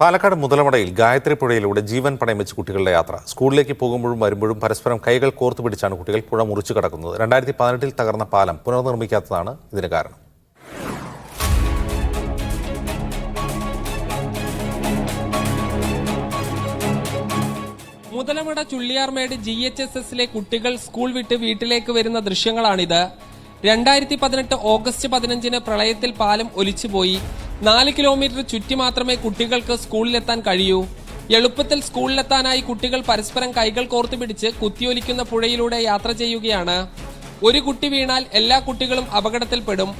പാലക്കാട് മുതലമടയിൽ ഗായത്രി പുഴയിലൂടെ ജീവൻ പണയം വെച്ച് കുട്ടികളുടെ യാത്ര. സ്കൂളിലേക്ക് പോകുമ്പോഴും വരുമ്പോഴും പരസ്പരം കൈകൾ കോർത്തു പിടിച്ചാണ് കുട്ടികൾ പുഴ മുറിച്ചു കടക്കുന്നത്. രണ്ടായിരത്തി പതിനെട്ടിൽ തകർന്ന പാലം പുനർനിർമ്മിക്കാത്തതാണ് ഇതിന് കാരണം. Muthalamada Chulliyarmedu G H S എസിലെ കുട്ടികൾ സ്കൂൾ വിട്ട് വീട്ടിലേക്ക് വരുന്ന ദൃശ്യങ്ങളാണിത്. രണ്ടായിരത്തി പതിനെട്ട് ഓഗസ്റ്റ് പതിനഞ്ചിന് പ്രളയത്തിൽ പാലം ഒലിച്ചുപോയി. നാല് കിലോമീറ്റർ ചുറ്റി മാത്രമേ കുട്ടികൾക്ക് സ്കൂളിലെത്താൻ കഴിയൂ. എളുപ്പത്തിൽ സ്കൂളിലെത്താനായി കുട്ടികൾ പരസ്പരം കൈകൾ കോർത്തു പിടിച്ച് കുത്തിയൊലിക്കുന്ന പുഴയിലൂടെ യാത്ര ചെയ്യുകയാണ്. ഒരു കുട്ടി വീണാൽ എല്ലാ കുട്ടികളും അപകടത്തിൽപ്പെടും.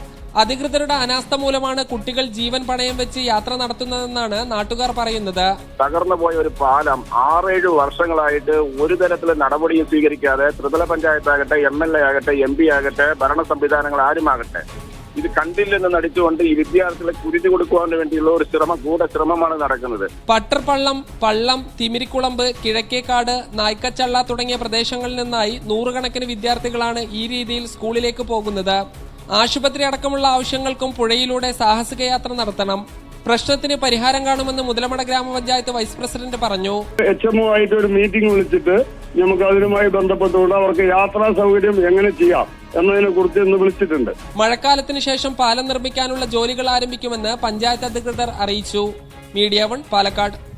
അധികൃതരുടെ അനാസ്ഥ മൂലമാണ് കുട്ടികൾ ജീവൻ പണയം വെച്ച് യാത്ര നടത്തുന്നതെന്നാണ് നാട്ടുകാർ പറയുന്നത്. തകർന്നു പോയ ഒരു പാലം ആറേഴ് വർഷങ്ങളായിട്ട് ഒരു തരത്തിലും നടപടിയും സ്വീകരിക്കാതെ ത്രിതല പഞ്ചായത്താകട്ടെ എം എൽ എ ആകട്ടെ എം പി ആകട്ടെ ഭരണ സംവിധാനങ്ങൾ ആരുമാകട്ടെ ഇത് കണ്ടില്ലെന്ന് നടിച്ചുകൊണ്ട് ഈ വിദ്യാർത്ഥികളെ കുരുതി കൊടുക്കുവാൻ വേണ്ടിയുള്ള ഒരു ശ്രമം ഗൂഢശ്രമമാണ് നടക്കുന്നത്. പട്ടർപള്ളം പള്ളം തിമിരിക്കുളമ്പ് കിഴക്കേക്കാട് നായ്ക്കച്ചള്ള തുടങ്ങിയ പ്രദേശങ്ങളിൽ നിന്നായി നൂറുകണക്കിന് വിദ്യാർത്ഥികളാണ് ഈ രീതിയിൽ സ്കൂളിലേക്ക് പോകുന്നത്. ആശുപത്രി അടക്കമുള്ള ആവശ്യങ്ങൾക്കും പുഴയിലൂടെ സാഹസിക യാത്ര നടത്തണം. പ്രശ്നത്തിന് പരിഹാരം കാണുമെന്ന് മുതലമട ഗ്രാമപഞ്ചായത്ത് വൈസ് പ്രസിഡന്റ് പറഞ്ഞു. എച്ച് എം ആയിട്ട് ഒരു മീറ്റിംഗ് വിളിച്ചിട്ട് നമുക്ക് അതിനുമായി ബന്ധപ്പെട്ടുകൊണ്ട് അവർക്ക് യാത്രാ സൗകര്യം എങ്ങനെ ചെയ്യാം എന്നതിനെ കുറിച്ച് ഇന്ന് വിളിച്ചിട്ടുണ്ട്. മഴക്കാലത്തിന് ശേഷം പാലം നിർമ്മിക്കാനുള്ള ജോലികൾ ആരംഭിക്കുമെന്ന് പഞ്ചായത്ത് അധികൃതർ അറിയിച്ചു. Media one Palakkad.